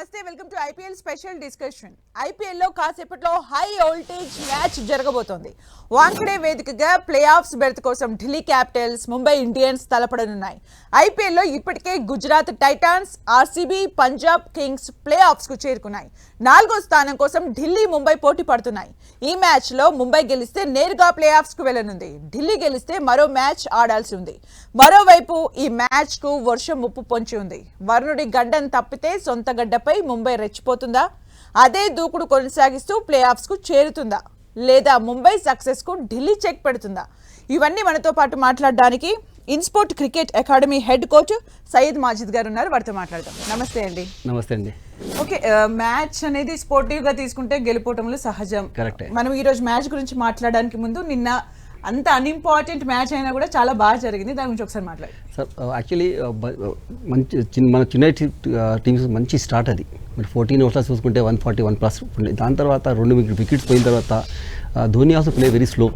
Namaste welcome to IPL special discussion. ఐపీఎల్లో కాసేపట్లో high voltage match జరగబోతోంది. వాంఖడే వేదికగా ప్లే ఆఫ్స్ బెర్త్ కోసం ఢిల్లీ క్యాపిటల్స్ ముంబై ఇండియన్స్ తలపడనున్నాయి. ఐపీఎల్లో ఇప్పటికే Gujarat Titans RCB Punjab Kings play ఆఫ్స్కు చేరుకున్నాయి. నాలుగో స్థానం కోసం ఢిల్లీ ముంబై పోటీ పడుతున్నాయి. ఈ మ్యాచ్లో ముంబై గెలిస్తే నేరుగా ప్లే ఆఫ్స్కు వెళ్ళనుంది ఢిల్లీ గెలిస్తే మరో మ్యాచ్ ఆడాల్సి ఉంది. మరోవైపు ఈ మ్యాచ్కు వర్షం ముప్పు పొంచి ఉంది. వరుణుడి గడ్డను తప్పితే సొంత గడ్డపై ముంబై రెచ్చిపోతుందా? అదే దూకుడు కొనసాగిస్తూ ప్లే ఆఫ్స్కు చేరుతుందా? లేదా ముంబై సక్సెస్కు ఢిల్లీ చెక్ పెడుతుందా? ఇవన్నీ మనతో పాటు మాట్లాడడానికి Insport cricket academy head coach Syed Majid garu ఉన్నారు. వారితో మాట్లాడదాం. నమస్తే అండి. నమస్తే అండి. ఓకే మ్యాచ్ అనేది స్పోర్టివ్గా తీసుకుంటే గెలుపోవటంలో సహజం. Correct. మనం ఈ రోజు మ్యాచ్ గురించి మాట్లాడడానికి ముందు నిన్న అంత అన్ఇంపార్టెంట్ మ్యాచ్ అయినా కూడా చాలా బాగా జరిగింది. దాని గురించి ఒకసారి మాట్లాడు. సార్ యాక్చువల్లీ మంచి చిన్న మన చెన్నై టీమ్స్ మంచి స్టార్ట్ అది. మరి ఫోర్టీన్ ఓవర్స్ చూసుకుంటే వన్ ఫార్టీ వన్ ప్లస్ దాని తర్వాత రెండు వికెట్స్ పోయిన తర్వాత Dhoni also play very slow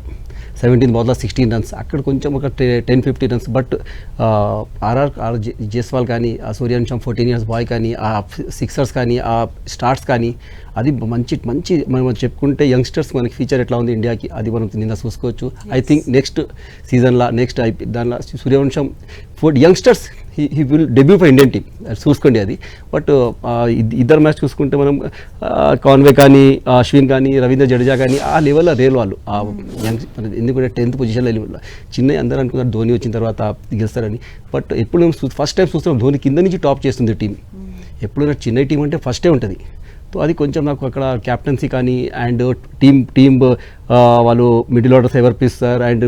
seventeen బాల్లో sixteen runs అక్కడ కొంచెం ఒక ten fifty runs but RR R Jaiswal కానీ ఆ సూర్యవంశం ఫోర్టీన్ ఇయర్స్ బాయ్ కానీ ఆ సిక్సర్స్ కానీ ఆ స్టార్ట్స్ కానీ అది మంచి మంచి మనం చెప్పుకుంటే యంగ్స్టర్స్ మనకి ఫ్యూచర్ ఎట్లా ఉంది ఇండియాకి అది మనం నిన్న చూసుకోవచ్చు. ఐ థింక్ నెక్స్ట్ సీజన్లో నెక్స్ట్ ఐపీ దానిలో Suryavanshi four youngsters he will debut for Indian team చూసుకోండి అది. బట్ uh, ఇద్దరు మ్యాచ్ చూసుకుంటే మనం కాన్వే కానీ అశ్విన్ కానీ రవీంద్ర జడేజా కానీ ఆ లెవెల్లో రేల్ వాళ్ళు. యంగ్ ఎందుకంటే టెన్త్ పొజిషన్లో వెళ్ళి చిన్న అందరూ అనుకున్నారు ధోని వచ్చిన తర్వాత గెలుస్తారని. బట్ ఎప్పుడు ఫస్ట్ టైం చూస్తున్నాం ధోని కింద నుంచి టాప్ చేస్తుంది టీం ఎప్పుడైనా చిన్న టీం అంటే ఫస్టే ఉంటుంది. అది కొంచెం నాకు అక్కడ క్యాప్టెన్సీ కానీ అండ్ టీమ్ టీమ్ వాళ్ళు మిడిల్ ఆర్డర్స్ ఎవరు పిస్తారు. And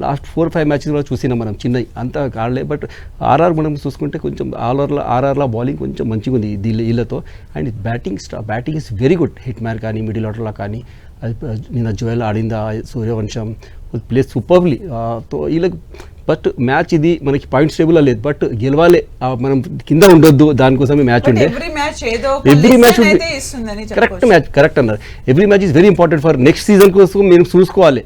last four five matches కూడా చూసినాం మనం చిన్నవి అంత కాడలే బట్ ఆర్ఆర్ మనం చూసుకుంటే కొంచెం ఆల్ఓవర్లో ఆర్ఆర్లో బౌలింగ్ కొంచెం మంచిగా ఉంది దీని వీళ్ళతో అండ్ బ్యాటింగ్ స్టా batting is very good hit man కానీ మిడిల్ ఆర్డర్లో కానీ. అది నిన్న జోయల్ ఆడిందా సూర్యవంశం. ప్లే సూపర్లీ తో వీళ్ళకి బట్ మ్యాచ్ ఇది మనకి పాయింట్స్ టేబుల్లో లేదు. బట్ గెలవాలి. మనం కింద ఉండొద్దు. దానికోసమే మ్యాచ్ ఉండే. Every match correct match correct అన్నారు. Every match is very important for next season కోసం మీరు చూసుకోవాలి.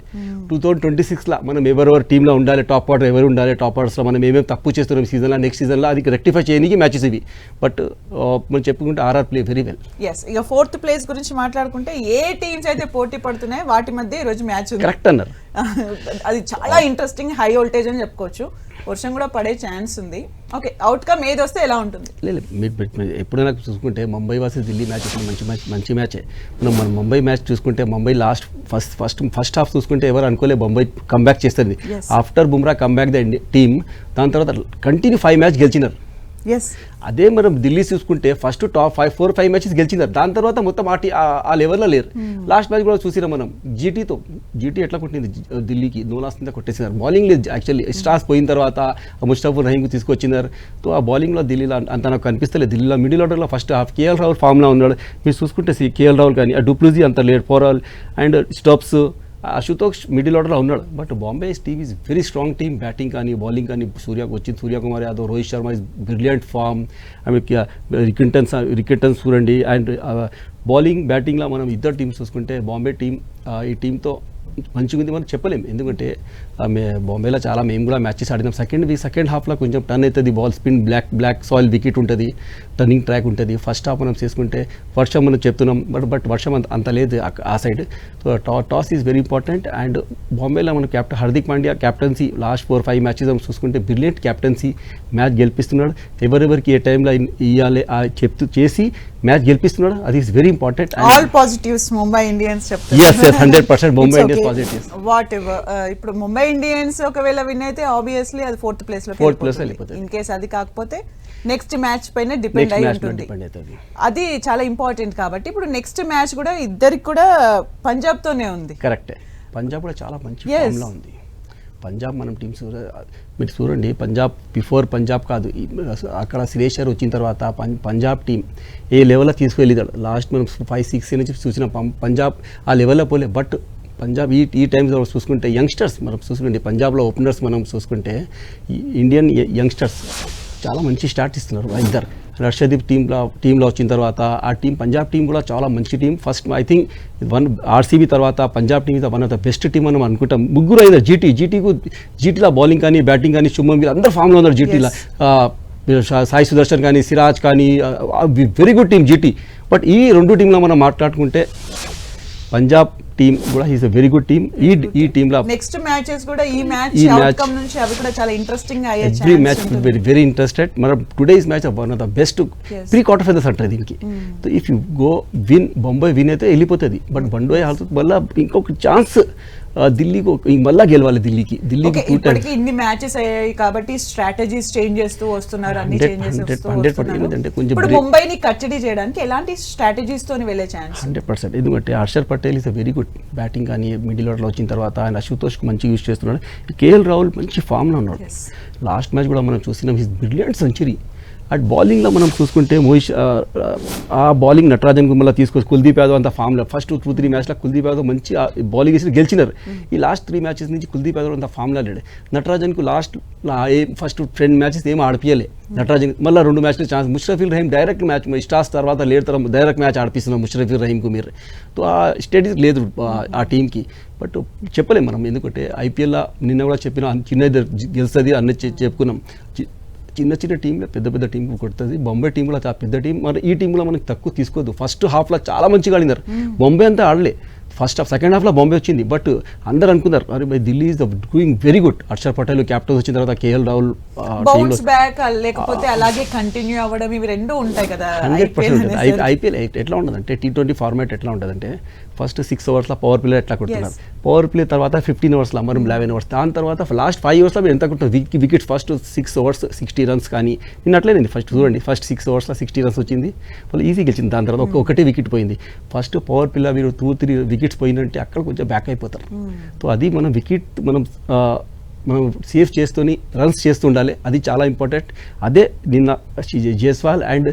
టూ థౌసండ్ ట్వంటీ సిక్స్లో మనం ఎవరెవరు టీంలో ఉండాలి టాప్ ఆర్డర్ ఎవరు ఉండాలి టాప్ ఆర్డర్స్లో మనం ఏమేమి తప్పు చేస్తున్నాం సీజన్లో నెక్స్ట్ సీజన్లో అది రెక్టిఫై చేయడానికి మ్యాచెస్ ఇవి. బట్ మనం చెప్పుకుంటే RR play very well yes ఇక ఫోర్త్ ప్లేస్ గురించి మాట్లాడుకుంటే ఏ టీమ్స్ అయితే పోటీ పడుతున్నాయో వాటి మధ్య ఈ రోజు మ్యాచ్ కరెక్ట్ అన్నారు. అది చాలా ఇంట్రెస్టింగ్ హై వోల్టేజ్ అని చెప్పుకోవచ్చు. వర్షం కూడా పడే ఛాన్స్ ఉంది. ఓకే అవుట్కమ్ ఏది వస్తే ఎలా ఉంటుంది? లేదు ఎప్పుడైనా చూసుకుంటే ముంబై వర్సెస్ ఢిల్లీ మ్యాచ్ మంచి మ్యాచ్ మంచి మ్యాచే. మనం మన ముంబై మ్యాచ్ చూసుకుంటే Mumbai last first first first half చూసుకుంటే ఎవరు అనుకోలే ముంబై కంబ్యాక్ చేస్తుంది. After Bumrah comeback the team దాని తర్వాత కంటిన్యూ ఫైవ్ మ్యాచ్ గెలిచినారు. అదే మనం ఢిల్లీ చూసుకుంటే first top five four five matches గెలిచినారు. దాని తర్వాత మొత్తం ఆ ఆ- లెవెల్లో లేరు. లాస్ట్ మ్యాచ్ కూడా చూసినాం మనం. జీటీతో జీటీ ఎట్లా కొట్టింది? ఢిల్లీకి నో లాస్ మీద కొట్టేసినారు. బౌలింగ్ లేదు. యాక్చువల్లీ స్టార్స్ పోయిన తర్వాత ముస్టాఫుర్ రహీంకి తీసుకొచ్చినారు. సో ఆ బౌలింగ్లో ఢిల్లీలో అంత- నాకు కనిపిస్తలేదు. ఢిల్లీలో మిడిల్ ఆర్డర్లో ఫస్ట్ హాఫ్ కేఎల్ రాహుల్ ఫామ్లో ఉన్నాడు. మీరు చూసుకుంటే సి కేఎల్ రాహుల్ కానీ ఆ డూప్లూజీ అంత లేడు. Porel and Stubbs Ashutosh middle ఆర్డర్లో ఉన్నాడు. But Bombay team is very strong team. Batting కానీ బౌలింగ్ కానీ సూర్య వచ్చింది Suryakumar Yadav Rohit Sharma is brilliant form. ఆమె రికెంటన్స్ రికెంటన్స్ చూడండి అండ్ బౌలింగ్ బ్యాటింగ్లో మనం ఇద్దరు టీమ్స్ చూసుకుంటే బాంబే టీం ఈ టీంతో మంచిగా ఉంది మనం చెప్పలేము ఎందుకంటే బాంబేలో చాలా మేము కూడా మ్యాచెస్ ఆడినాం. సెకండ్ వీ సెకండ్ హాఫ్లో కొంచెం టర్న్ అవుతుంది ball spin black black soil wicket ఉంటుంది టర్నింగ్ ట్రాక్ ఉంటుంది. ఫస్ట్ హాఫ్ మనం చేసుకుంటే వర్షం మనం చెప్తున్నాం బట్ బట్ వర్షం అంత అంత లేదు ఆ- సైడ్ సో టా toss is very important and బాంబేలో మన captain Hardik Pandya captaincy last four five matches మనం చూసుకుంటే బ్రిలియంట్ క్యాప్టెన్సీ మ్యాచ్ గెలిపిస్తున్నాడు. ఎవరెవరికి ఏ టైంలో ఇవ్వాలి చెప్తూ చేసి మ్యాచ్ గెలిపిస్తున్నాడు అది is very important all positives Mumbai Indians Yes, yes, 100% Mumbai Indians positives. Whatever ఇప్పుడు ముంబై ఇండియన్స్ ఒకవేళ విన్ అయితే ఆబ్వియస్లీ అది ఫోర్త్ ప్లేస్లో లో వెళ్ళిపోతుంది. ఇన్ కేస్ అది కాకపోతే నెక్స్ట్ మ్యాచ్ పైన డిపెండ్ అయి ఉంటుంది. అది చాలా ఇంపార్టెంట్ కాబట్టి ఇప్పుడు నెక్స్ట్ మ్యాచ్ కూడా ఇద్దరికి కూడా పంజాబ్ తోనే ఉంది. కరెక్టే పంజాబ్ కూడా చాలా మంచి. ఫామ్లో ఉంది. పంజాబ్ మనం టీమ్స్ మీరు చూడండి పంజాబ్ బిఫోర్ పంజాబ్ కాదు. అక్కడ శ్రేషర్ వచ్చిన తర్వాత పంజాబ్ టీం ఏ లెవెల్లో తీసుకువెళ్ళిదాడు లాస్ట్ మనం ఫైవ్ సిక్స్ నుంచి చూసిన పంజాబ్ ఆ లెవెల్లో పోలే. బట్ పంజాబ్ ఈ ఈ టైమ్స్లో చూసుకుంటే యంగ్స్టర్స్ మనం చూసుకుంటే పంజాబ్లో ఓపెనర్స్ మనం చూసుకుంటే ఇండియన్ యంగ్స్టర్స్ చాలా మంచి స్టార్ట్ ఇస్తున్నారు ఇద్దరు. హర్షదీప్ టీంలో టీంలో వచ్చిన తర్వాత ఆ టీం పంజాబ్ టీం కూడా చాలా మంచి team first I think one RCB తర్వాత Punjab team one of the best team మనం అనుకుంటాం. ముగ్గురు అయినారు జీటీ జీటీకు జీటీలో బౌలింగ్ కానీ బ్యాటింగ్ కానీ శుభం అందరూ ఫామ్లో ఉన్నారు జీటీలో సాయి సుదర్శన్ కానీ సిరాజ్ కానీ very good team GT but ఈ రెండు టీంలో మనం మాట్లాడుకుంటే పంజాబ్ టీం కూడా is a very good team ఈ ఈ టీంలో నెక్స్ట్ మ్యాచెస్ కూడా ఈ మ్యాచ్ ఈ అవుట్కమ్ నుంచి అవి కూడా చాలా ఇంట్రెస్టింగ్ అయ్యే every match. Very very interested మన today's match one of the best. Pre quarter finals అంటారు దీనికి. So if you go win Bombay win అయితే వెళ్ళిపోతుంది. బట్ బండోయ్ ఆల్సో మళ్ళీ ఇంకొక ఛాన్స్ ఢిల్లీకి మళ్ళా గెలవాలి ఢిల్లీకి. ఢిల్లీకి ఇప్పటికి ఇన్ని మ్యాచెస్ అయ్యాయి కాబట్టి స్ట్రాటజీస్ చేంజ్ చేస్తూ వస్తున్నారు అన్ని 100, చేంజెస్ 100, 100 ఏంటంటే కొంచెం ఇప్పుడు ముంబైని కట్టడి చేయడానికి ఎలాంటి స్ట్రాటజీస్ తోని వెళ్ళే ఛాన్స్ హండ్రెడ్ పర్సెంట్. ఎందుకంటే Axar Patel is a very good batting కానీ మిడిల్ ఆర్డర్లో వచ్చిన తర్వాత ఆయన అశుతోష్ మంచి యూస్ చేస్తున్నాడు. కేఎల్ రాహుల్ మంచి ఫామ్లో ఉన్నాడు. లాస్ట్ మ్యాచ్ కూడా మనం చూసినాం. హిస్ బ్రిలియంట్ సెంచరీ అట్ బౌలింగ్లో మనం చూసుకుంటే మోహిష్ ఆ, బౌలింగ్ నటరాజన్ మళ్ళీ తీసుకొచ్చి కుల్దీప్ యాదవ్ అంత ఫామ్లో ఫస్ట్ టూ త్రీ మ్యాచ్లో కుల్దీప్ యాదవ్ మంచి బౌలింగ్ వేసి గెలిచినారు. ఈ లాస్ట్ త్రీ మ్యాచెస్ నుంచి కుల్దీప్ యాదవ్ అంత ఫామ్లో లేడు. నటరాజన్కు లాస్ట్ ఫస్ట్ రెండు మ్యాచెస్ ఏం ఆడిపియలే. నటరాజన్ మళ్ళీ రెండు మ్యాచ్లు chance. Mushfiqur Rahim direct match stars తర్వాత లేట్ తర్వాత డైరెక్ట్ మ్యాచ్ ఆడిపిస్తున్నాం ముష్రఫీల్ రహీంకు మీరు. తో ఆ స్టడీస్ లేదు ఆ- టీంకి బట్ చెప్పలేం మనం. ఎందుకంటే ఐపీఎల్లో నిన్న కూడా చెప్పిన చిన్న గెలుస్తుంది అన్న చె- చెప్పుకున్నాం. చిన్న చిన్న టీంలో పెద్ద పెద్ద టీం కొడుతుంది. బొంబే టీం కూడా చాలా పెద్ద టీం. మరి ఈ టీంలో మనకి తక్కువ తీసుకోవద్దు ఫస్ట్ హాఫ్లో చాలా మంచిగా ఆడినారు. బొంబే అంతా ఆడలే. ఫస్ట్ హాఫ్ సెకండ్ హాఫ్లో బాంబే వచ్చింది. బట్ అందరు అనుకున్నారు అరే by Delhi is doing very good Axar Patel captain వచ్చిన తర్వాత కేఎల్ రాహుల్ బౌన్స్ బ్యాక్ లేకపోతే అలాగే కంటిన్యూ అవ్వడం ఇవి రెండు ఉంటాయి కదా హండ్రెడ్ పర్సెంట్. ఐపీఎల్ ఎట్లా ఉంటుందంటే టీ ట్వంటీ ఫార్మాట్ ఎట్లా ఉంటుందంటే ఫస్ట్ సిక్స్ అవర్స్లో పవర్ ప్లే ఎట్లా కొడుతున్నారు. పవర్ ప్లే తర్వాత ఫిఫ్టీన్ అవర్స్లో మరి లెవెన్ అవర్స్ దాని తర్వాత లాస్ట్ ఫైవ్ అవర్స్లో మీరు ఎంత కొట్టారు? విక్ wickets first six overs sixty runs కానీ నేను అట్లేనండి ఫస్ట్ చూడండి ఫస్ట్ సిక్స్ అవర్స్లో సిక్స్టీ రన్స్ వచ్చింది. వాళ్ళు ఈజీ గెలిచింది. దాని తర్వాత ఒక ఒకటే వికెట్ పోయింది. ఫస్ట్ పవర్ పిల్ల మీరు టూ త్రీ వికెట్స్ పోయిందంటే అక్కడ కొంచెం బ్యాక్ అయిపోతారు. సో అది మనం వికెట్ మనం మనం సేవ్ చేస్తూని రన్స్ చేస్తుండాలి. అది చాలా ఇంపార్టెంట్. అదే నిన్న జైస్వాల్ అండ్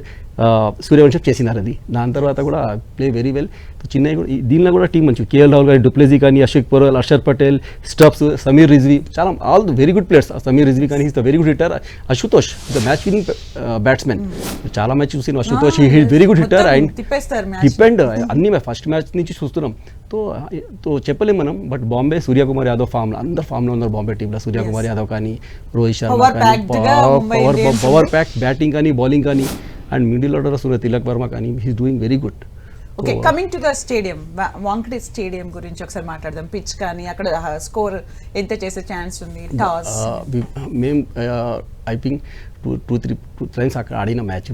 సూర్యవంశం చేసినారు అది. దాని తర్వాత కూడా ప్లే వెరీ వెల్ చిన్నవి కూడా దీనిలో కూడా టీం మంచి కేఎల్ రాహుల్ కానీ డుప్లేజీ కానీ అశోక్ పొరల్ హర్షర్ పటేల్ స్టబ్స్ సమీర్ రిజ్వీ చాలా all very good players Sameer Rizvi కానీ is the very good hitter Ashutosh the match winning batsmen చాలా మ్యాచ్ చూసిన. Ashutosh very good hitter and. Depend అన్ని ఫస్ట్ మ్యాచ్ నుంచి చూస్తున్నాం. తో తో చెప్పలేం మనం బట్ బాంబే సూర్యకుమార్ యాదవ్ ఫామ్లో అందరు ఫామ్లో ఉన్నారు బాంబే టీంలో సూర్యకుమార్ యాదవ్ కానీ రోహిత్ శర్మ కానీ పవర్ పవర్ ప్యాక్ బ్యాటింగ్ కానీ బౌలింగ్ కానీ and middle order Surya Tilak Varma కానీ he's doing very good okay coming to the stadium Wankhede stadium గురించి ఒకసారి మాట్లాడదాం. పిచ్ కానీ అక్కడ స్కోర్ ఎంత చేసే ఛాన్స్ ఉంది? టాస్ మేము I think two two three two times అక్కడ ఆడిన match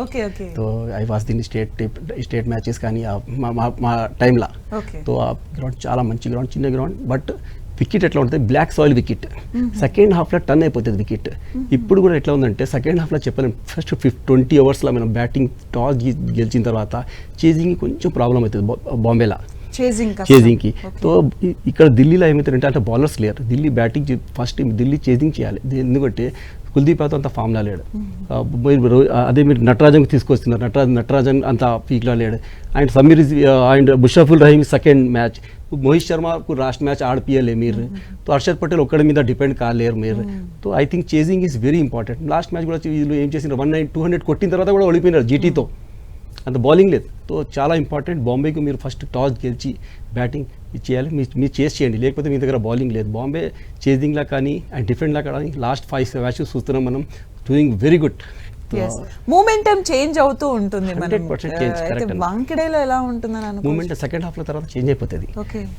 okay so I was దీని స్టేట్ స్టేట్ మ్యాచెస్ కానీ మా- టైంలో. సో ఆ గ్రౌండ్ చాలా మంచి గ్రౌండ్ చిన్న గ్రౌండ్ బట్ వికెట్ ఎట్లా ఉంటుంది? Black soil wicket. సెకండ్ హాఫ్లో టర్న్ అయిపోతుంది వికెట్. ఇప్పుడు కూడా ఎట్లా ఉందంటే సెకండ్ హాఫ్లో చెప్పలేం. ఫస్ట్ ఫిఫ్ ట్వంటీ అవర్స్లో మనం బ్యాటింగ్ టాస్ గెలిచిన తర్వాత చేజింగ్ కొంచెం ప్రాబ్లం అవుతుంది బాంబేలో. చేజింగ్ చేజింగ్కి సో ఇక్కడ ఢిల్లీలో ఏమవుతారంటే అంటే బౌలర్స్ లేరు. Delhi batting first Delhi chasing చేయాలి. ఎందుకంటే కుల్దీప్ యాదవ్ అంత ఫామ్లా లేడు. మీరు అదే మీరు నటరాజన్ తీసుకొస్తున్నారు. నటరాజ్ నటరాజన్ అంత పీక్లో లేడు. And Sameer and Mushfiqur Rahim second match Mohit శర్మకు last match ఆడిపియలే మీరు. సో హర్షద్ పటేల్ ఒక్కడి మీద డిపెండ్ కాలేరు మీరు. So I think chasing is very important last match కూడా వీళ్ళు ఏం చేసినారు వన్ నైన్ టూ హండ్రెడ్ కొట్టిన తర్వాత కూడా ఓడిపోయినారు జీటీతో అంత బౌలింగ్ లేదు. సో చాలా ఇంపార్టెంట్ బాంబేకి మీరు ఫస్ట్ టాస్ గెలిచి బ్యాటింగ్ చేయాలి. మీ మీరు చేసి చేయండి. లేకపోతే మీ దగ్గర బౌలింగ్ లేదు. బాంబే చేజింగ్లా కానీ అండ్ డిఫెండ్లా కానీ లాస్ట్ ఫైవ్ మ్యాచెస్ చూస్తున్నాం మనం. Doing very good. Momentum change అవుతూ ఉంటుంది మనం. 100% change, అయితే correct అన్న. వాంకడేలో ఎలా ఉంటుందని మూమెంట్ సెకండ్ హాఫ్లో తర్వాత చేంజ్ అయిపోతుంది.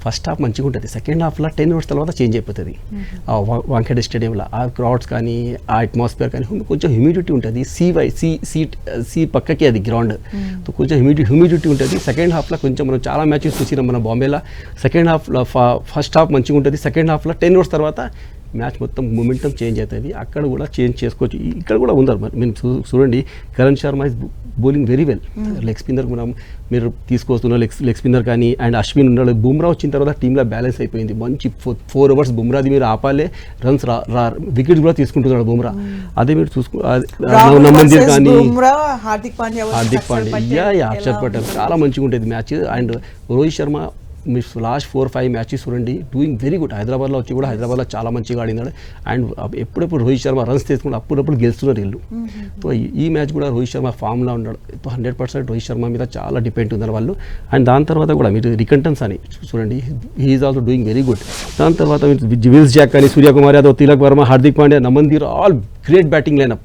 ఫస్ట్ హాఫ్ మంచిగా ఉంటుంది. సెకండ్ హాఫ్లో టెన్ అవర్స్ తర్వాత చేంజ్ అయిపోతుంది. ఆ వా- వాంఖేడే స్టేడియంలో ఆ క్రౌడ్స్ కానీ ఆ అట్మాస్ఫియర్ కానీ కొంచెం హ్యూమిడిటీ ఉంటుంది. సీ వై సీ సీట్ సీ పక్కకి అది గ్రౌండ్ సో కొంచెం హ్యూమిడి హ్యూమిడిటీ ఉంటుంది. సెకండ్ హాఫ్లో కొంచెం మనం చాలా మ్యాచెస్ చూసినాం మన బాంబేలో సెకండ్ హాఫ్లో ఫస్ట్ హాఫ్ మంచిగా ఉంటుంది. సెకండ్ హాఫ్లో టెన్ అవర్స్ తర్వాత మ్యాచ్ మొత్తం మూమెంటం చేంజ్ అవుతుంది. అక్కడ కూడా చేంజ్ చేసుకోవచ్చు. ఇక్కడ కూడా ఉన్నారు మరి. మీరు చూడండి Karan Sharma is bowling very well leg spinner మనం మీరు తీసుకొస్తున్న లెగ్ లెగ్ స్పిన్నర్ కానీ అండ్ అశ్విన్ ఉన్నాడు. బుమ్రా వచ్చిన తర్వాత టీంలో బ్యాలెన్స్ అయిపోయింది. మంచి ఫోర్ అవర్స్ బుమ్రాది మీరు ఆపాలే. రన్స్ రా రా వికెట్స్ కూడా తీసుకుంటున్నాడు బుమ్రా. అదే మీరు చూసుకో రాహుల్ నమ్మందిర్ versus కానీ హార్దిక్ పాండ్యా హార్దిక్ అక్షర్ పాండే పటేల్ యా యా అక్షర్ పటేల్? చాలా మంచిగా ఉంటుంది మ్యాచ్. అండ్ రోహిత్ శర్మ మీరు లాస్ట్ ఫోర్ ఫైవ్ మ్యాచెస్ చూడండి డూయింగ్ వెరీ గుడ్ హైదరాబాద్లో వచ్చి కూడా హైదరాబాద్లో చాలా మంచిగా ఆడినాడు అండ్ ఎప్పుడెప్పుడు రోహిత్ శర్మ రన్స్ తీసుకుంటే అప్పుడప్పుడు గెలుస్తున్నారు వీళ్ళు. సో ఈ- మ్యాచ్ కూడా రోహిత్ శర్మ ఫామ్లో ఉన్నాడు. హండ్రెడ్ పర్సెంట్ రోహిత్ శర్మ మీద చాలా డిపెండ్ ఉన్నారు వాళ్ళు. అండ్ దాని తర్వాత కూడా మీరు రికంటన్స్ అని చూడండి. He's also doing very good దాని తర్వాత మీరు విల్స్ జాక్ కానీ Suryakumar Yadav Tilak Varma Hardik Pandya Naman Dhir all great batting lineup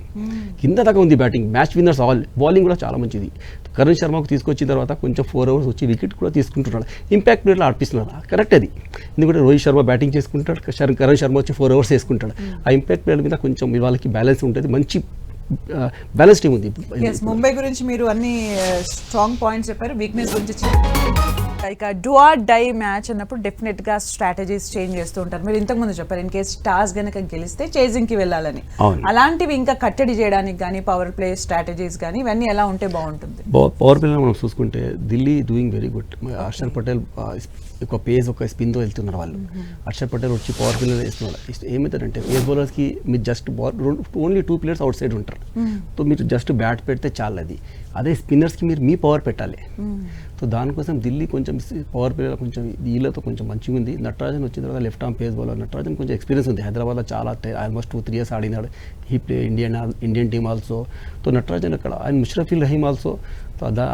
కింద దాకా ఉంది batting match winners all bowling కూడా చాలా మంచిది. కరణ్ శర్మకు తీసుకొచ్చిన తర్వాత కొంచెం ఫోర్ అవర్స్ వచ్చి వికెట్ కూడా తీసుకుంటున్నాడు. ఇంపాక్ట్ ప్లేయర్లో ఆడిపిస్తున్నారు కరెక్ట్ అది. ఎందుకంటే రోహిత్ శర్మ బ్యాటింగ్ చేసుకుంటాడు కరణ్ శర్మ వచ్చి ఫోర్ అవర్స్ వేసుకుంటాడు. ఆ ఇంపాక్ట్ ప్లేయర్ మీద కొంచెం వాళ్ళకి బ్యాలెన్స్ ఉంటుంది. మంచి బ్యాలెన్స్ టీం ఉంది. ముంబై గురించి మీరు అన్ని స్ట్రాంగ్ పాయింట్స్ చెప్పారు. వీక్నెస్ గురించి చెప్పారు. ఇక డుఆ డై మ్యాచ్ అన్నప్పుడు డెఫినెట్గా స్ట్రాటజీస్ చేంజ్ చేస్తూ ఉంటారు. మీరు ఇంతకు ముందు చెప్పారు ఇన్ కేస్ టాస్ గనక గెలిస్తే చేజింగ్కి వెళ్ళాలని. అలాంటివి ఇంకా కట్టడి చేయడానికి కానీ పవర్ ప్లే స్ట్రాటజీస్ కానీ ఇవన్నీ ఎలా ఉంటే బాగుంటుంది? పవర్ ప్లేలో మనం చూసుకుంటే Delhi doing very good Harshal Patel ఒక పేస్ ఒక స్పిన్తో వెళ్తున్నారు వాళ్ళు. హర్షల్ పటేల్ వచ్చి పవర్ ప్లేలో వేస్తున్నారు ఏమవుతుందంటే పేస్ బౌలర్స్కి మీరు just ball only two players outside ఉంటారు. సో మీరు జస్ట్ బ్యాట్ పెడితే చాలు అది అదే స్పిన్నర్స్కి మీరు మీ పవర్ పెట్టాలి. సో దానికోసం ఢిల్లీ కొంచెం పవర్ ప్లేలో కొంచెం వీళ్ళతో కొంచెం మంచిగా ఉంది. నటరాజన్ వచ్చిన తర్వాత left arm pace bowler Natarajan కొంచెం ఎక్స్పీరియన్స్ ఉంది. హైదరాబాద్లో చాలా almost two three years ఆడినాడు. He play Indian Indian team also so Natarajan అక్కడ అండ్ ముషరఫీల్ రహీమ్ ఆల్సో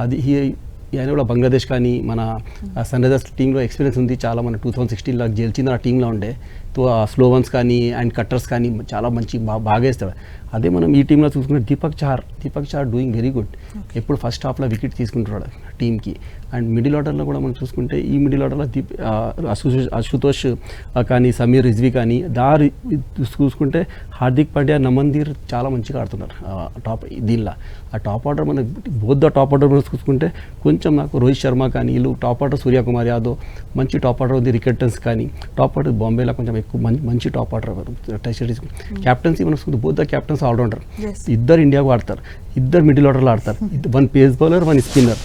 అది హీ ఆయన కూడా బంగ్లాదేశ్ కానీ మన సన్ రైజర్స్ టీంలో ఎక్స్పీరియన్స్ ఉంది. చాలా మన టూ థౌసండ్ సిక్స్టీన్లో గెలిచిన ఆ టీంలో ఉండే. స్లో వన్స్ కానీ అండ్ కట్టర్స్ కానీ చాలా మంచి బా బాగా వేస్తాడు అదే మనం ఈ టీంలో చూసుకుంటే Deepak Chahar Deepak Chahar doing very good ఎప్పుడు ఫస్ట్ హాఫ్లో వికెట్ తీసుకుంటున్నాడు టీంకి. అండ్ మిడిల్ ఆర్డర్లో కూడా మనం చూసుకుంటే ఈ మిడిల్ ఆర్డర్లో దీప్ అశుతోష్ కానీ సమీర్ రిజ్వీ కానీ దారి చూసుకుంటే హార్దిక్ పాండ్యా నమందీర్ చాలా మంచిగా ఆడుతున్నారు టాప్ దీనిలో. ఆ టాప్ ఆర్డర్ మన బోత్ ద టాప్ ఆర్డర్ మనం చూసుకుంటే కొంచెం నాకు రోహిత్ శర్మ కానీ వీళ్ళు టాప్ ఆర్డర్ సూర్యకుమార్ యాదవ్ మంచి టాప్ ఆర్డర్ ఉంది రికెటన్స్ కానీ. టాప్ ఆర్డర్ బాంబేలో కొంచెం ఎక్కువ మంచి మంచి టాప్ ఆర్డర్ టెస్ట్ క్యాప్టెన్సీ మనం బోత్ ద క్యాప్టెన్స్ ఆల్రౌండర్. ఇద్దరు ఇండియాకు ఆడతారు. ఇద్దరు మిడిల్ ఆర్డర్లో ఆడతారు. One pace bowler one spinner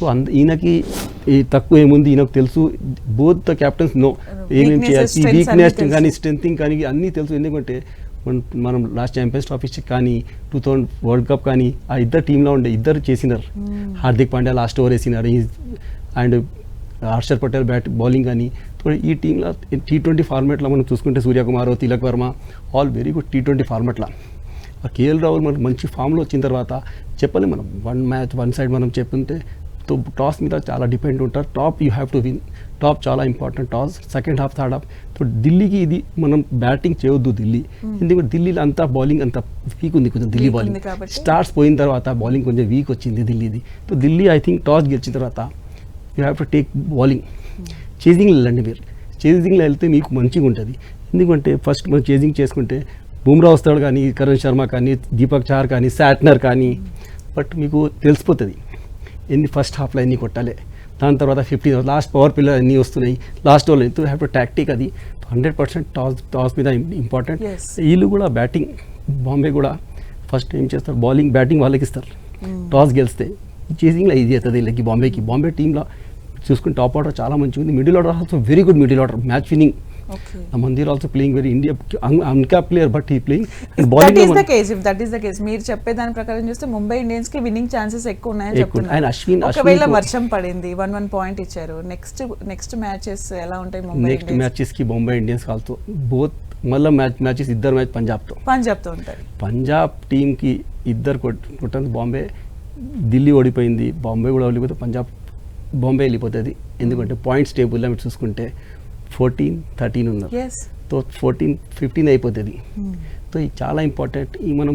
so అంద ఈయనకి ఈ తక్కువ ఏముంది? ఈయనకు తెలుసు. బోత్ ద క్యాప్టెన్స్ నో ఏమేమి చేయాలి? వీక్నెస్ కానీ తెలుసు. స్ట్రెంథింగ్ కానీ అన్నీ తెలుసు. ఎందుకంటే మన- లాస్ట్ ఛాంపియన్స్ ట్రాఫీ కానీ టూ థౌజండ్ వరల్డ్ కప్ కానీ ఆ ఇద్దరు టీంలో ఉండే ఇద్దరు చేసినారు. హార్దిక్ పాండ్యా లాస్ట్ ఓవర్ వేసినారు. And Harshal Patel bat bowling కానీ ఈ టీంలో టీ ట్వంటీ ఫార్మాట్లో మనం చూసుకుంటే Suryakumar Tilak Varma all very good T twenty ఫార్మాట్లో కేఎల్ రాహుల్ మనకు మంచి ఫామ్లో వచ్చిన తర్వాత చెప్పలేం మనం. వన్ మ్యాచ్ వన్ సైడ్ మనం చెప్పుంటే తో టాస్ మీద చాలా డిపెండ్ ఉంటారు. Toss you have to win toss చాలా important toss second half third half so ఢిల్లీకి ఇది మనం బ్యాటింగ్ చేయొద్దు ఢిల్లీ. ఎందుకంటే ఢిల్లీలో అంతా బౌలింగ్ అంత వీక్ ఉంది కొంచెం ఢిల్లీ బౌలింగ్. స్టార్ట్స్ పోయిన తర్వాత బౌలింగ్ కొంచెం వీక్ వచ్చింది ఢిల్లీది. So Delhi I think toss గెలిచిన తర్వాత you have to take bowling chasing వెళ్ళండి మీరు. చేజింగ్లో వెళ్తే మీకు మంచిగా ఉంటుంది. ఎందుకంటే ఫస్ట్ మనం చేజింగ్ చేసుకుంటే బుమ్రా వస్తాడు కానీ కరణ్ శర్మ కానీ దీపక్ చార్ కానీ శాట్నర్ కానీ బట్ మీకు తెలిసిపోతుంది. ఎన్ని ఫస్ట్ హాఫ్లో ఎన్ని కొట్టాలి. దాని తర్వాత ఫిఫ్టీన్ లాస్ట్ పవర్ పిల్లర్ అన్నీ వస్తున్నాయి. లాస్ట్ ఓవర్ ఎంతో హ్యావ్ టు టాక్టిక్ అది. హండ్రెడ్ పర్సెంట్ టాస్ టాస్ మీద ఇంపార్టెంట్. వీళ్ళు కూడా బ్యాటింగ్ బాంబే కూడా ఫస్ట్ ఏం చేస్తారు? బౌలింగ్ బ్యాటింగ్ వాళ్ళకి ఇస్తారు. టాస్ గెలిస్తే చేసింగ్లో ఈజీ అవుతుంది. వీళ్ళకి బాంబేకి బాంబే టీంలో చూసుకుని టాప్ ఆర్డర్ చాలా మంచిగా ఉంది. Middle order also very good middle order match winning okay Mandir also playing very India uncapped player but ఈ playing and the bowling case if that is the case మీరు చెప్పే దాని ప్రకారం చూస్తే ముంబై ఇండియన్స్కి విన్నింగ్ ఛాన్సెస్ ఎక్కువ ఉన్నాయని. చెప్తున్నారు. ఆయన అశ్విన్- ఒకవేళ కు- వర్షం పడింది వన్ వన్ పాయింట్ ఇచ్చారు. నెక్స్ట్ నెక్స్ట్ మ్యాచెస్ ఎలా ఉంటాయి ముంబై నెక్స్ట్ మ్యాచెస్కి బొంబై ఇండియన్స్ ఆల్సో బోత్ మళ్ళీ మ్యాచ్ మ్యాచెస్ ఇద్దరు మ్యాచ్ పంజాబ్తో. పంజాబ్తో ఉంటాయి. పంజాబ్ టీంకి ఇద్దరు కొట్ కొట్టండి బాంబే ఢిల్లీ ఓడిపోయింది. బాంబే కూడా ఓడిపోతే పంజాబ్ బాంబే వెళ్ళిపోతుంది. ఎందుకంటే పాయింట్స్ టేబుల్లో మీరు చూసుకుంటే ఫోర్టీన్ థర్టీన్ ఉన్నారు. సో ఫోర్టీన్ ఫిఫ్టీన్ అయిపోతుంది. సో ఇది చాలా ఇంపార్టెంట్ ఈ మనం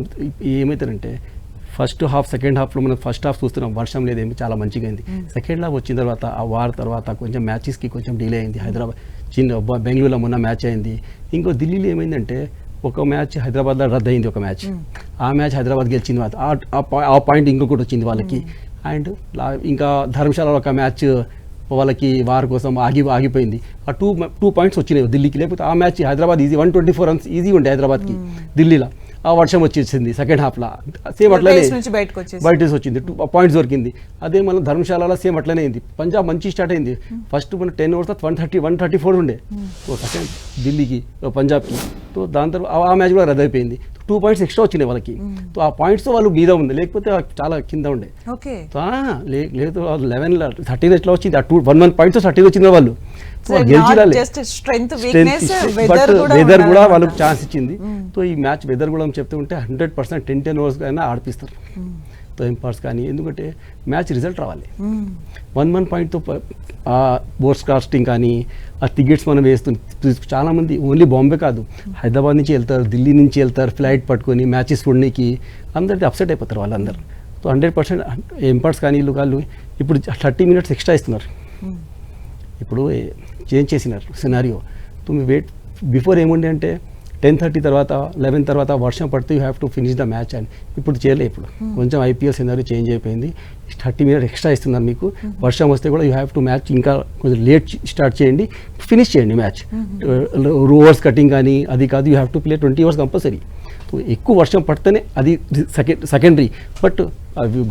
ఏమవుతారంటే ఫస్ట్ హాఫ్ సెకండ్ హాఫ్లో మనం ఫస్ట్ హాఫ్ చూస్తున్నాం. వర్షం లేదేమి చాలా మంచిగా అయింది. సెకండ్ హాఫ్ వచ్చిన తర్వాత ఆ వార్ తర్వాత కొంచెం మ్యాచెస్కి కొంచెం డిలే అయింది. హైదరాబాద్ చిన్న బెంగళూరులో మొన్న మ్యాచ్ అయింది. ఇంకో ఢిల్లీలో ఏమైందంటే ఒక మ్యాచ్ హైదరాబాద్లో రద్దు అయింది ఒక మ్యాచ్ ఆ మ్యాచ్ హైదరాబాద్ గెలిచింది ఆ పాయింట్ ఇంకొకటి వచ్చింది వాళ్ళకి. అండ్ ఇంకా ధర్మశాలలో ఒక మ్యాచ్ వాళ్ళకి వార్ కోసం ఆగి ఆగిపోయింది. ఆ టూ టూ పాయింట్స్ వచ్చినాయి ఢిల్లీకి లేకపోతే ఆ match Hyderabad easy one twenty four runs easy ఉండే హైదరాబాద్కి ఢిల్లీలో వర్షం వచ్చేసింది సెకండ్ హాఫ్లో సేమ్ అట్లనే నుంచి బయట వచ్చింది. టూ పాయింట్స్ దొరికింది. అదే మనం ధర్మశాలలో సేమ్ అట్లనే అయింది. పంజాబ్ మంచి స్టార్ట్ అయింది. ఫస్ట్ మన ten overs one thirty one thirty four ఉండే. సో సెకండ్ ఢిల్లీకి ఓ పంజాబ్కి. సో దాని తర్వాత ఆ- మ్యాచ్ కూడా రద్దు అయిపోయింది. టూ పాయింట్స్ ఎక్స్ట్రా వచ్చినాయి వాళ్ళకి. సో ఆ పాయింట్స్ వాళ్ళు మీద ఉంది లేకపోతే చాలా కింద ఉండే. లేదు లెవెన్ థర్టీన్ ఎట్లా వచ్చింది? ఆ two one one points thirteen వచ్చింది వాళ్ళు. Just strength weakness but weather కూడా వెదర్ కూడా ఉండాలన్నమాట. వాళ్ళకి ఛాన్స్ ఇచ్చింది. సో ఈ మ్యాచ్ వెదర్ కూడా చెప్తూ ఉంటే hundred percent ten ten overs అయినా ఆడిపిస్తారు. సో ఇంపార్ట్స్ కానీ ఎందుకంటే మ్యాచ్ రిజల్ట్ రావాలి. వన్ వన్ పాయింట్తో ఆ బోర్డ్స్ కాస్టింగ్ కానీ ఆ టికెట్స్ మనం వేస్తుంది చాలామంది ఓన్లీ బాంబే కాదు. హైదరాబాద్ నుంచి వెళ్తారు ఢిల్లీ నుంచి వెళ్తారు ఫ్లైట్ పట్టుకొని మ్యాచెస్ చూడడానికి అందరికీ అప్సెట్ అయిపోతారు వాళ్ళందరూ. సో హండ్రెడ్ పర్సెంట్ ఇంపార్ట్స్ కానీ వీళ్ళు వాళ్ళు ఇప్పుడు థర్టీ మినిట్స్ ఎక్స్ట్రా ఇస్తున్నారు. ఇప్పుడు చేంజ్ చేసినారు సినారియో তুমি వెయిట్ బిఫోర్ ఏముండే అంటే టెన్ థర్టీ తర్వాత లెవెన్ తర్వాత వర్షం పడితే you have to finish the match అని ఇప్పుడు చేయలే ఇప్పుడు. కొంచెం ఐపీఎల్ సినారీ చేంజ్ అయిపోయింది. థర్టీ మినిట్స్ ఎక్స్ట్రా ఇస్తున్నారు మీకు. వర్షం వస్తే కూడా యూ హ్యావ్ టు మ్యాచ్ ఇంకా కొంచెం లేట్ స్టార్ట్ చేయండి ఫినిష్ చేయండి మ్యాచ్ ఓవర్స్ కటింగ్ కానీ అది కాదు you have to play twenty overs compulsory ఎక్కువ వర్షం పడితేనే అది second secondary but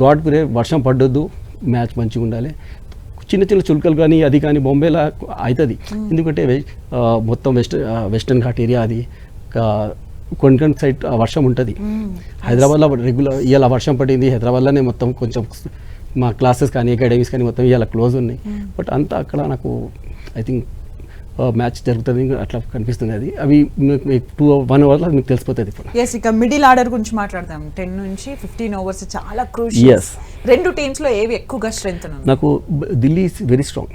God pray వర్షం పడ్డొద్దు మ్యాచ్ మంచిగా ఉండాలి చిన్న చిన్న చులకలు కానీ అది కానీ బాంబేలా అవుతుంది ఎందుకంటే మొత్తం వెస్ట్ వెస్టర్న్ ఘాట్ ఏరియా అది ఆ, కొన్కన్ సైడ్ వర్షం ఉంటుంది. హైదరాబాద్లో రెగ్యులర్ ఇవాళ వర్షం పడింది. హైదరాబాద్లోనే మొత్తం కొంచెం మా క్లాసెస్ కానీ అకాడమీస్ కానీ మొత్తం ఇవాళ క్లోజ్ ఉన్నాయి. బట్ అంతా అక్కడ నాకు ఐ థింక్ మ్యాచ్ జరుగుతుంది అట్లా కనిపిస్తుంది అది. అవి టూ వన్ అవర్లో మీకు తెలిసిపోతుంది ఇప్పుడు. ఎస్ ఇక మిడిల్ ఆర్డర్ గురించి మాట్లాడదాం. టెన్ నుంచి ఫిఫ్టీన్ ఓవర్స్ చాలా క్రూషియల్ Yes. రెండు టీమ్స్లో ఏవి ఎక్కువగా స్ట్రెంత్ ఉంది నాకు Delhi is very strong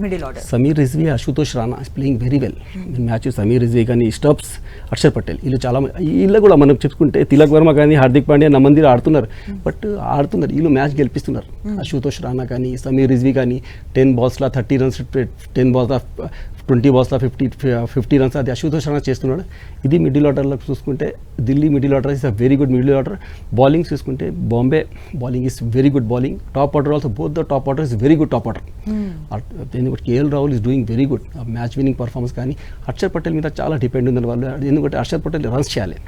middle order Sameer Rizvi Ashutosh Rana is playing very well match Sameer Rizvi కానీ స్టబ్స్ అక్షర్ పటేల్ వీళ్ళు చాలా మంది- వీళ్ళు కూడా మనం చెప్పుకుంటే తిలక్ వర్మ కానీ హార్దిక్ పాండ్యా నమందిర్ ఆడుతున్నారు. బట్ ఆడుతున్నారు. వీళ్ళు మ్యాచ్ గెలిపిస్తున్నారు. అశుతోష్ రాణా కానీ సమీర్ రిజ్వీ కానీ ten బాల్స్లో thirty runs ten balls twenty బాల్స్లో fifty fifty runs అది అశుతోష్ రాణా చేస్తున్నాడు. ఇది మిడిల్ ఆర్డర్లో చూసుకుంటే Delhi middle order is a very good middle order bowling చూసుకుంటే Bombay bowling is very good bowling top order also both the top order is very good top order ఎందుకంటే KL Rahul is doing very good match winning performance కానీ హర్షర్ పటేల్ మీద చాలా depend ఉంది వాళ్ళు. ఎందుకంటే Harshal Patel runs చేయాలి.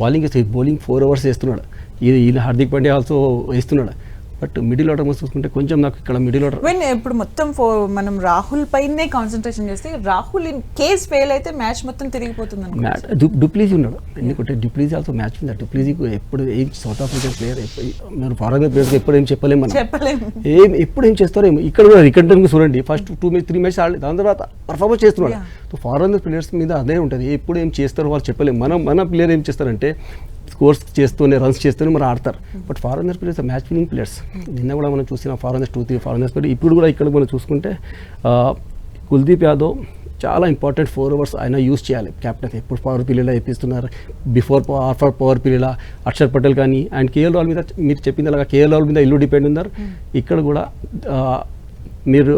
Bowling bowling four overs వేస్తున్నాడు ఇది ఈయన హార్దిక్ పాండ్యా ఆల్సో వేస్తున్నాడు. బట్ మిడిల్ ఆర్డర్ చూసుకుంటే కొంచెం నాకు ఇక్కడ మిడిల్ ఆర్డర్ వెన్ ఇప్పుడు మొత్తం మనం రాహుల్ పైనే కాన్సన్ట్రేషన్ చేస్తే రాహుల్ ఇన్ కేస్ ఫెయిల్ అయితే మ్యాచ్ మొత్తం తిరిగిపోతుంది డుప్లీజీ ఉన్నాడు. ఎందుకంటే డుప్లీజీ ఆల్సో మ్యాచ్ ఉంది. డుప్లీజీకి ఎప్పుడు ఏం సౌత్ ఆఫ్రికన్ ప్లేయర్ మీరు ఫారెన్ ప్లేయర్స్ ఎప్పుడు ఏం చెప్పలేము మనం. చెప్పలేము ఏం ఎప్పుడు ఏం చేస్తారో ఏమో. ఇక్కడ కూడా రికండర్ చూడండి. First two match three match ఆడలేదు దాని తర్వాత పర్ఫార్మెన్స్ చేస్తున్నాడు. సో ఫారెన్ ప్లేయర్స్ మీద అదే ఉంటుంది. ఎప్పుడు ఏం చేస్తారో వాళ్ళు చెప్పలేము మనం మన ప్లేయర్ ఏం చేస్తారంటే స్కోర్స్ చేస్తూనే రన్స్ చేస్తూనే మరి ఆడతారు. But foreigner players match winning players నిన్న కూడా మనం చూసిన foreigners two three foreigners player ఇప్పుడు కూడా ఇక్కడ మనం చూసుకుంటే కుల్దీప్ యాదవ్ చాలా ఇంపార్టెంట్ ఫోర్ అవర్స్ ఆయన యూస్ చేయాలి. క్యాప్టెన్ ఎప్పుడు పవర్ పీరియడ్లో వేపిస్తున్నారు. Before after power period Akshar Patel కానీ అండ్ కేఎల్ రాహుల్ మీద మీరు చెప్పింది అలాగా కేఎల్ రాహుల్ మీద ఇల్లు డిపెండ్ ఉన్నారు. ఇక్కడ కూడా మీరు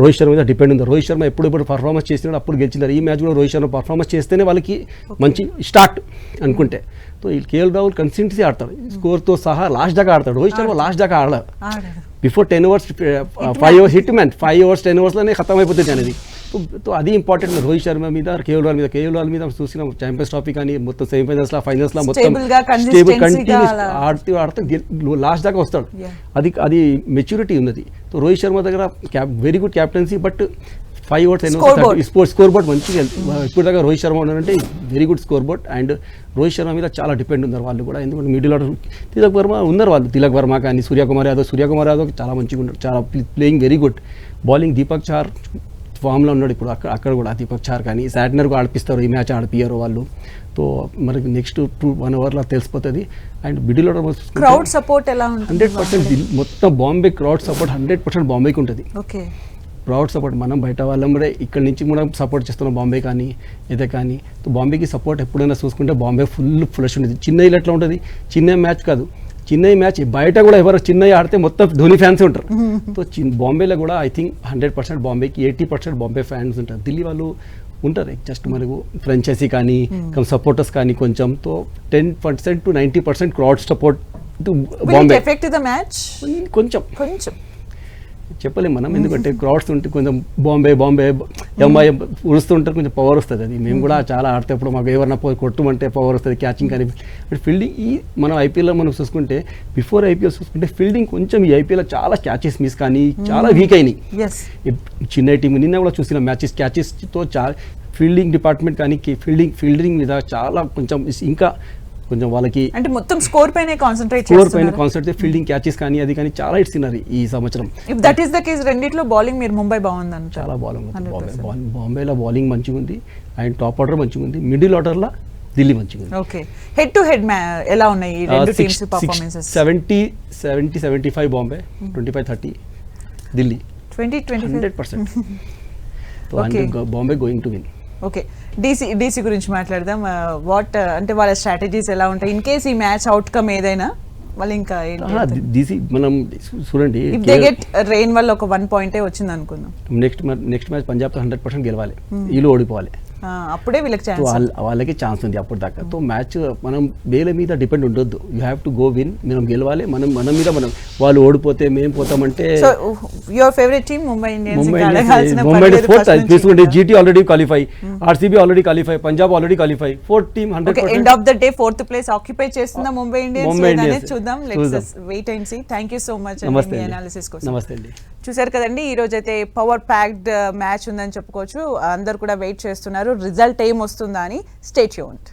రోహిత్ శర్మ మీద డిపెండ్ ఉంది? రోహిత్ శర్మ ఎప్పుడు ఎప్పుడు పర్ఫార్మెన్స్ చేసినాడు అప్పుడు గెలిచినారు. ఈ మ్యాచ్ కూడా రోహిత్ శర్మ పర్ఫార్మెన్స్ చేస్తేనే వాళ్ళకి మంచి స్టార్ట్ అనుకుంటే. సో ఈ కేఎల్ రాహుల్ కన్సిస్టెన్సీ ఆడతాడు. స్కోర్తో సహా లాస్ట్ దాకా ఆడతాడు. రోహిత్ శర్మ లాస్ట్ దాకా ఆడలేదు. Before ten overs five overs hit man five overs ten అవర్స్లోనే ఖతం అయిపోతుంది అనేది. సో అది ఇంపార్టెంట్ రోహిత్ శర్మ మీద కేఎల్ రాహుల్ మీద కేఎల్ రాహుల్ మీద చూసిన. ఛాంపియన్స్ ట్రాఫీ కానీ మొత్తం సెమీఫైనల్స్లో ఫైనల్స్లో మొత్తం Stable గా, స్టేబుల్ కంటిన్యూస్. ఆడుతూ ఆడుతూ లాస్ట్ దాకా వస్తాడు. అది అది మెచ్యూరిటీ ఉన్నది. సో రోహిత్ శర్మ దగ్గర very good captaincy but five overs. Sport scoreboard మంచిగా ఇప్పుడు దాకా రోహిత్ శర్మ ఉన్నారంటే very good scoreboard and Rohit Sharma మీద చాలా డిపెండ్ ఉన్నారు వాళ్ళు కూడా. ఎందుకంటే మిడిల్ ఆర్డర్ తిలక్ వర్మ ఉన్నారు వాళ్ళు. తిలక్ వర్మ కానీ సూర్యకుమార్ యాదవ్ సూర్యకుమార్ యాదవ్ చాలా మంచిగా ఉన్నారు. చాలా playing very good bowling Deepak Chahar ఫామ్లో ఉన్నాడు. ఇప్పుడు అక్కడ అక్కడ కూడా దీపక్ చార్ కానీ శాటినర్కు ఆడిపిస్తారు. ఈ మ్యాచ్ ఆడిపియ్యారు వాళ్ళు. సో మనకి నెక్స్ట్ టూ వన్ అవర్లో తెలిసిపోతుంది. And middle order crowd support ఎలా హండ్రెడ్ పర్సెంట్ మొత్తం Bombay crowd support hundred percent బాంబేకి ఉంటుంది. ఓకే. క్రౌడ్ సపోర్ట్ మనం బయట వాళ్ళం కూడా ఇక్కడ నుంచి కూడా సపోర్ట్ చేస్తున్నాం బాంబే కానీ ఇదే కానీ. బాంబేకి సపోర్ట్ ఎప్పుడైనా చూసుకుంటే బాంబే ఫుల్ ఫ్లష్ ఉంటుంది చిన్నయ్యలో ఎట్లా ఉంటుంది? చిన్న మ్యాచ్ కాదు. చిన్నయ్య మ్యాచ్ బయట కూడా ఎవరు చిన్నయ్య ఆడితే మొత్తం ధోని ఫ్యాన్స్ ఉంటారు. సో బాంబేలో కూడా ఐ థింక్ హండ్రెడ్ పర్సెంట్ బాంబేకి ఎయిటీ పర్సెంట్ బాంబే ఫ్యాన్స్ ఉంటారు. ఢిల్లీ వాళ్ళు ఉంటారు. జస్ట్ మనకు ఫ్రాంచైజీ కానీ సపోర్టర్స్ కానీ కొంచెం. తో ten percent to ninety percent crowd support to Bombay effect the match కొంచెం. కొంచెం. చెప్పలేం మనం. ఎందుకంటే క్రౌడ్స్ ఉంటే కొంచెం బాంబే బాంబే ఎంఐ ఉరుస్తుంటే కొంచెం పవర్ వస్తుంది. అది మేము కూడా చాలా ఆడేటప్పుడు మాకు ఎవరన్నా పోయి కొట్టమంటే పవర్ వస్తుంది క్యాచింగ్ కానీ. బట్ ఫీల్డింగ్ ఈ మనం ఐపీఎల్లో మనం చూసుకుంటే బిఫోర్ ఐపీఎల్ చూసుకుంటే ఫీల్డింగ్ కొంచెం ఈ ఐపీఎల్లో చాలా క్యాచెస్ మిస్ కానీ చాలా వీక్ అయినాయి. చిన్న టీం నిన్న కూడా చూసిన మ్యాచెస్ క్యాచెస్తో చాలా ఫీల్డింగ్ డిపార్ట్మెంట్ కానీ ఫీల్డింగ్ ఫీల్డింగ్ మీద చాలా కొంచెం ఇంకా కొంచెం వాళ్ళకి అంటే మొత్తం స్కోర్ పైనే కాన్సన్ట్రేట్ స్కోర్ పైన కాన్సెప్ట్ ఫీల్డింగ్ క్యాచెస్ కానీ అది కానీ చాలా ఇస్తున్నారు ఈ సంవత్సరం. If that is the case రెండిట్లో బౌలింగ్ మీరు ముంబై బాగుందంట. చాలా బౌలింగ్ 100%. బాంబేలో బౌలింగ్ మంచిగా ఉంది. అండ్ టాప్ ఆర్డర్ మంచిగా ఉంది. మిడిల్ ఆర్డర్లో ఢిల్లీ మంచిగా ఓకే హెడ్ టు హెడ్ ఎలా ఉన్నాయి ఈ రెండు teams performances seventy seventy seventy five Bombay twenty five thirty Delhi twenty twenty hundred percent Okay. Bombay going to win okay. DC DC గురించి మాట్లాడదాం. వాట్ అంటే వాళ్ళ స్ట్రాటజీస్ ఎలా ఉంటాయి? ఇన్ కేస్ ఈ మ్యాచ్ అవుట్కమ్ ఏదైనా వాళ్ళు ఇంకా డీసీ మనం చూడండి ఇఫ్ దే గెట్ రెయిన్ వల్ల ఒక వన్ పాయింటే వచ్చింది అనుకుందాం నెక్స్ట్ నెక్స్ట్ మ్యాచ్ పంజాబ్తో హండ్రెడ్ పర్సెంట్ గెలవాలి. వీళ్ళు ఓడిపోవాలి. ఆ, అప్పుడే వీళ్ళకి ఛాన్స్ వాళ్ళ వాళ్ళకి ఛాన్స్ ఉంది అప్పుడు దాకా. సో మ్యాచ్ మనం వేల మీద డిపెండ్ ఉండొద్దు. You have to go win మనం గెలవాలి. మనం మన మీద మనం వాళ్ళు ఓడిపోతే మేము పోతామంటే your favourite team Mumbai Indians Mumbai fourth తీసుకుంటే. GT already qualify RCB already qualify Punjab already qualify fourth team hundred end of the day fourth place occupy చేస్తుందా ముంబై ఇండియన్స్. చూద్దాం. Let's wait and see thank you so much నమస్తే analysis కోసం. నమస్తే అండి. చూశారు కదండి ఈ రోజు అయితే పవర్ ప్యాక్డ్ మ్యాచ్ ఉందని చెప్పుకోవచ్చు. అందరు కూడా వెయిట్ చేస్తున్నారు. రిజల్ట్ ఏం వస్తుందా అని స్టేట్ యూంట్